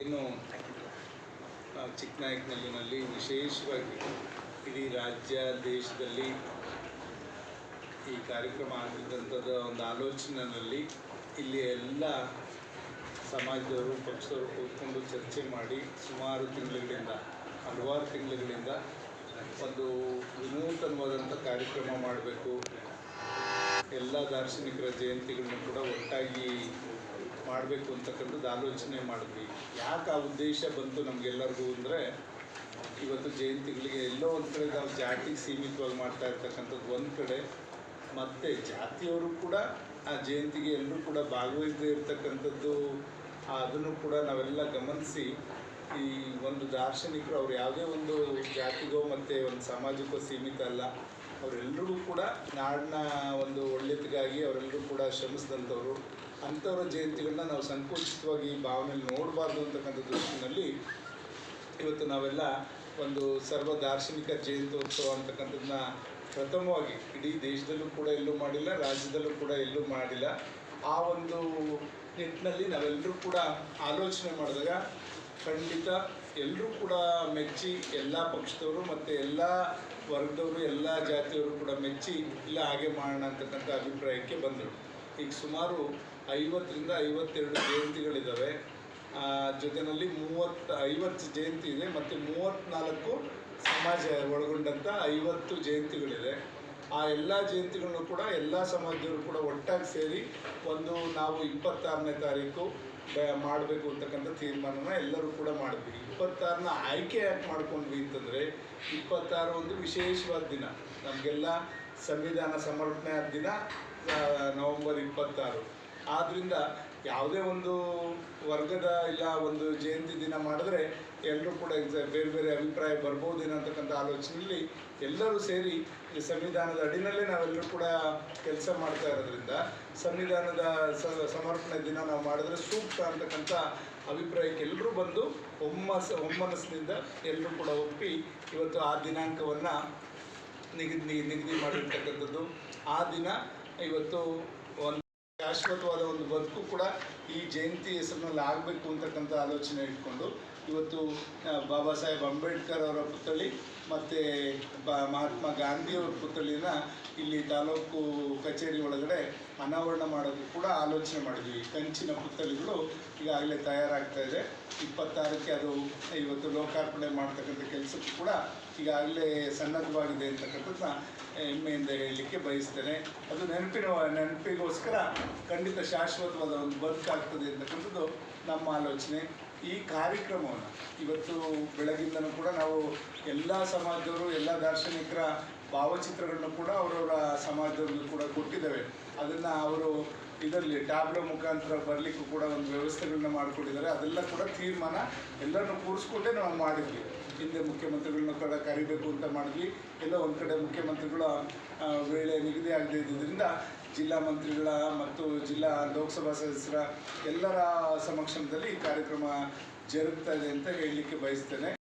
ಇನ್ನು ಚಿಕ್ಕನಾಯಕನಲ್ಲಿನಲ್ಲಿ ವಿಶೇಷವಾಗಿ ಇಡೀ ರಾಜ್ಯ, ದೇಶದಲ್ಲಿ ಈ ಕಾರ್ಯಕ್ರಮ ಆಗಿದ್ದಂಥದ್ದು ಒಂದು ಆಲೋಚನೆಯಲ್ಲಿ ಇಲ್ಲಿ ಎಲ್ಲ ಸಮಾಜದವರು, ಪಕ್ಷದವರು ಕೂತ್ಕೊಂಡು ಚರ್ಚೆ ಮಾಡಿ ಸುಮಾರು ತಿಂಗಳುಗಳಿಂದ ಹಲವಾರು ತಿಂಗಳುಗಳಿಂದ ಒಂದು ವಿನೂತನವಾದಂಥ ಕಾರ್ಯಕ್ರಮ ಮಾಡಬೇಕು. ಎಲ್ಲ ದಾರ್ಶನಿಕರ ಜಯಂತಿಗಳನ್ನ ಕೂಡ ಒಟ್ಟಾಗಿ ಮಾಡಬೇಕು ಅಂತಕ್ಕಂಥದ್ದು ಆಲೋಚನೆ ಮಾಡಿದ್ವಿ. ಯಾಕೆ ಆ ಉದ್ದೇಶ ಬಂತು ನಮಗೆಲ್ಲರಿಗೂ ಅಂದರೆ, ಇವತ್ತು ಜಯಂತಿಗಳಿಗೆ ಎಲ್ಲೋ ಒಂದು ಕಡೆ ನಾವು ಜಾತಿಗೆ ಸೀಮಿತವಾಗಿ ಮಾಡ್ತಾ ಇರ್ತಕ್ಕಂಥದ್ದು ಒಂದು ಕಡೆ, ಮತ್ತು ಜಾತಿಯವರು ಕೂಡ ಆ ಜಯಂತಿಗೆ ಎಲ್ಲರೂ ಕೂಡ ಭಾಗವಹಿಸದೇ ಇರ್ತಕ್ಕಂಥದ್ದು, ಅದನ್ನು ಕೂಡ ನಾವೆಲ್ಲ ಗಮನಿಸಿ, ಈ ಒಂದು ದಾರ್ಶನಿಕರು ಅವ್ರು ಯಾವುದೇ ಒಂದು ಜಾತಿಗೋ ಮತ್ತು ಒಂದು ಸಮಾಜಕ್ಕೋ ಸೀಮಿತ ಅಲ್ಲ ಅವರೆಲ್ಲರಿಗೂ ಕೂಡ ನಾಡಿನ ಒಂದು ಒಳ್ಳೆಯದಿಗಾಗಿ ಅವರೆಲ್ಲರೂ ಕೂಡ ಶ್ರಮಿಸಿದಂಥವ್ರು. ಅಂಥವ್ರ ಜಯಂತಿಗಳನ್ನ ನಾವು ಸಂಕುಚಿತವಾಗಿ ಈ ಭಾವನೆಯಲ್ಲಿ ನೋಡಬಾರ್ದು ಅಂತಕ್ಕಂಥ ದೃಷ್ಟಿನಲ್ಲಿ ಇವತ್ತು ನಾವೆಲ್ಲ ಒಂದು ಸರ್ವ ದಾರ್ಶನಿಕ ಜಯಂತ್ಯೋತ್ಸವ ಅಂತಕ್ಕಂಥದ್ದನ್ನ ಪ್ರಥಮವಾಗಿ ಇಡೀ ದೇಶದಲ್ಲೂ ಕೂಡ ಎಲ್ಲೂ ಮಾಡಿಲ್ಲ, ರಾಜ್ಯದಲ್ಲೂ ಕೂಡ ಎಲ್ಲೂ ಮಾಡಿಲ್ಲ. ಆ ಒಂದು ನಿಟ್ಟಿನಲ್ಲಿ ನಾವೆಲ್ಲರೂ ಕೂಡ ಆಲೋಚನೆ ಮಾಡಿದಾಗ ಖಂಡಿತ ಎಲ್ಲರೂ ಕೂಡ ಮೆಚ್ಚಿ ಎಲ್ಲ ಪಕ್ಷದವರು ಮತ್ತು ಎಲ್ಲ ವರ್ಗದವರು, ಎಲ್ಲ ಜಾತಿಯವರು ಕೂಡ ಮೆಚ್ಚಿ ಇಲ್ಲ ಹಾಗೆ ಮಾಡೋಣ ಅಂತಕ್ಕಂಥ ಅಭಿಪ್ರಾಯಕ್ಕೆ ಬಂದರು. ಈಗ ಸುಮಾರು ಐವತ್ತರಿಂದ ಐವತ್ತೆರಡು ಜಯಂತಿಗಳಿದ್ದಾವೆ ಜೊತೆಯಲ್ಲಿ ಮೂವತ್ತು, ಐವತ್ತು ಜಯಂತಿ ಇದೆ ಮತ್ತು ಮೂವತ್ತ್ನಾಲ್ಕು ಸಮಾಜ ಒಳಗೊಂಡಂಥ ಐವತ್ತು ಜಯಂತಿಗಳಿದೆ. ಆ ಎಲ್ಲ ಜಯಂತಿಗಳನ್ನು ಕೂಡ ಎಲ್ಲ ಸಮಾಜದವರು ಕೂಡ ಒಟ್ಟಾಗಿ ಸೇರಿ ಒಂದು ನಾವು ಇಪ್ಪತ್ತಾರನೇ ತಾರೀಕು ಮಾಡಬೇಕು ಅಂತಕ್ಕಂಥ ತೀರ್ಮಾನನ ಎಲ್ಲರೂ ಕೂಡ ಮಾಡಿದ್ವಿ. ಇಪ್ಪತ್ತಾರನ ಆಯ್ಕೆ ಯಾಕೆ ಮಾಡ್ಕೊಂಡ್ವಿ ಅಂತಂದರೆ ಇಪ್ಪತ್ತಾರು ಒಂದು ವಿಶೇಷವಾದ ದಿನ. ನಮಗೆಲ್ಲ ಸಂವಿಧಾನ ಸಮರ್ಪಣೆ ಆದ ದಿನ ನವೆಂಬರ್ ಇಪ್ಪತ್ತಾರು. ಆದ್ದರಿಂದ ಯಾವುದೇ ಒಂದು ವರ್ಗದ ಇಲ್ಲ ಒಂದು ಜಯಂತಿ ದಿನ ಮಾಡಿದ್ರೆ ಎಲ್ಲರೂ ಕೂಡ ಬೇರೆ ಬೇರೆ ಅಭಿಪ್ರಾಯ ಬರ್ಬೋದೇನೋ ಅಂತಕ್ಕಂಥ ಆಲೋಚನೆಯಲ್ಲಿ ಎಲ್ಲರೂ ಸೇರಿ ಈ ಸಂವಿಧಾನದ ಅಡಿನಲ್ಲೇ ನಾವೆಲ್ಲರೂ ಕೂಡ ಕೆಲಸ ಮಾಡ್ತಾ ಇರೋದ್ರಿಂದ ಸಂವಿಧಾನದ ಸಮರ್ಪಣೆ ದಿನ ನಾವು ಮಾಡಿದ್ರೆ ಸೂಕ್ತ ಅಂತಕ್ಕಂಥ ಅಭಿಪ್ರಾಯಕ್ಕೆ ಎಲ್ಲರೂ ಬಂದು ಒಮ್ಮಸ ಒಮ್ಮನಸ್ಸಿನಿಂದ ಎಲ್ಲರೂ ಕೂಡ ಒಪ್ಪಿ ಇವತ್ತು ಆ ದಿನಾಂಕವನ್ನು ನಿಗದಿ ನಿಗದಿ ಮಾಡಿರ್ತಕ್ಕಂಥದ್ದು. ಆ ದಿನ ಇವತ್ತು ಶಾಶ್ವತವಾದ ಒಂದು ಬದುಕು ಕೂಡ ಈ ಜಯಂತಿ ಹೆಸರಿನಲ್ಲಿ ಆಗಬೇಕು ಅಂತಕ್ಕಂಥ ಆಲೋಚನೆ ಇಟ್ಕೊಂಡು ಇವತ್ತು ಬಾಬಾ ಸಾಹೇಬ್ ಅಂಬೇಡ್ಕರ್ ಅವರ ಪುತ್ಥಳಿ ಮತ್ತು ಬ, ಮಹಾತ್ಮ ಗಾಂಧಿಯವರ ಪುತ್ಥಳಿನ ಇಲ್ಲಿ ತಾಲೂಕು ಕಚೇರಿ ಒಳಗಡೆ ಅನಾವರಣ ಮಾಡೋದು ಕೂಡ ಆಲೋಚನೆ ಮಾಡಿದ್ವಿ. ಕಂಚಿನ ಪುತ್ಥಳಿಗಳು ಈಗಾಗಲೇ ತಯಾರಾಗ್ತಾ ಇದೆ. ಇಪ್ಪತ್ತಾರಕ್ಕೆ ಅದು ಇವತ್ತು ಲೋಕಾರ್ಪಣೆ ಮಾಡ್ತಕ್ಕಂಥ ಕೆಲಸಕ್ಕೂ ಕೂಡ ಈಗಾಗಲೇ ಸನ್ನದ್ಧವಾಗಿದೆ ಅಂತಕ್ಕಂಥದ್ದನ್ನ ಹೆಮ್ಮೆಯಿಂದ ಹೇಳಲಿಕ್ಕೆ ಬಯಸ್ತೇನೆ. ಅದು ನೆನಪಿನ, ನೆನಪಿಗೋಸ್ಕರ ಖಂಡಿತ ಶಾಶ್ವತವಾದ ಒಂದು ಬದುಕಾಗ್ತದೆ ಅಂತಕ್ಕಂಥದ್ದು ನಮ್ಮ ಆಲೋಚನೆ. ಈ ಕಾರ್ಯಕ್ರಮವನ್ನು ಇವತ್ತು ಬೆಳಗಿಂದನೂ ಕೂಡ ನಾವು ಎಲ್ಲ ಸಮಾಜದವರು, ಎಲ್ಲ ದಾರ್ಶನಿಕರ ಭಾವಚಿತ್ರಗಳನ್ನು ಕೂಡ ಅವರವರ ಸಮಾಜದವ್ರಿಗೂ ಕೂಡ ಕೊಟ್ಟಿದ್ದೇವೆ. ಅದನ್ನು ಅವರು ಇದರಲ್ಲಿ ಟ್ಯಾಬ್ಲೋ ಮುಖಾಂತರ ಬರಲಿಕ್ಕೂ ಕೂಡ ಒಂದು ವ್ಯವಸ್ಥೆಗಳನ್ನ ಮಾಡಿಕೊಟ್ಟಿದ್ದಾರೆ. ಅದೆಲ್ಲ ಕೂಡ ತೀರ್ಮಾನ ಎಲ್ಲರನ್ನು ಕೂರಿಸ್ಕೊಂಡೇ ನಾವು ಮಾಡಿದ್ವಿ. ಹಿಂದೆ ಮುಖ್ಯಮಂತ್ರಿಗಳನ್ನ ಕೂಡ ಕರಿಬೇಕು ಅಂತ ಮಾಡಿದ್ವಿ. ಎಲ್ಲ ಒಂದು ಕಡೆ ಮುಖ್ಯಮಂತ್ರಿಗಳ ವೇಳೆ ನಿಗದಿ ಆಗದೇ ಇದ್ದಿದ್ದರಿಂದ ಜಿಲ್ಲಾ ಮಂತ್ರಿಗಳ ಮತ್ತು ಜಿಲ್ಲಾ ಲೋಕಸಭಾ ಸದಸ್ಯರ ಎಲ್ಲರ ಸಮಕ್ಷಮದಲ್ಲಿ ಈ ಕಾರ್ಯಕ್ರಮ ಜರುಗ್ತಾ ಇದೆ ಅಂತ ಹೇಳಲಿಕ್ಕೆ ಬಯಸ್ತೇನೆ.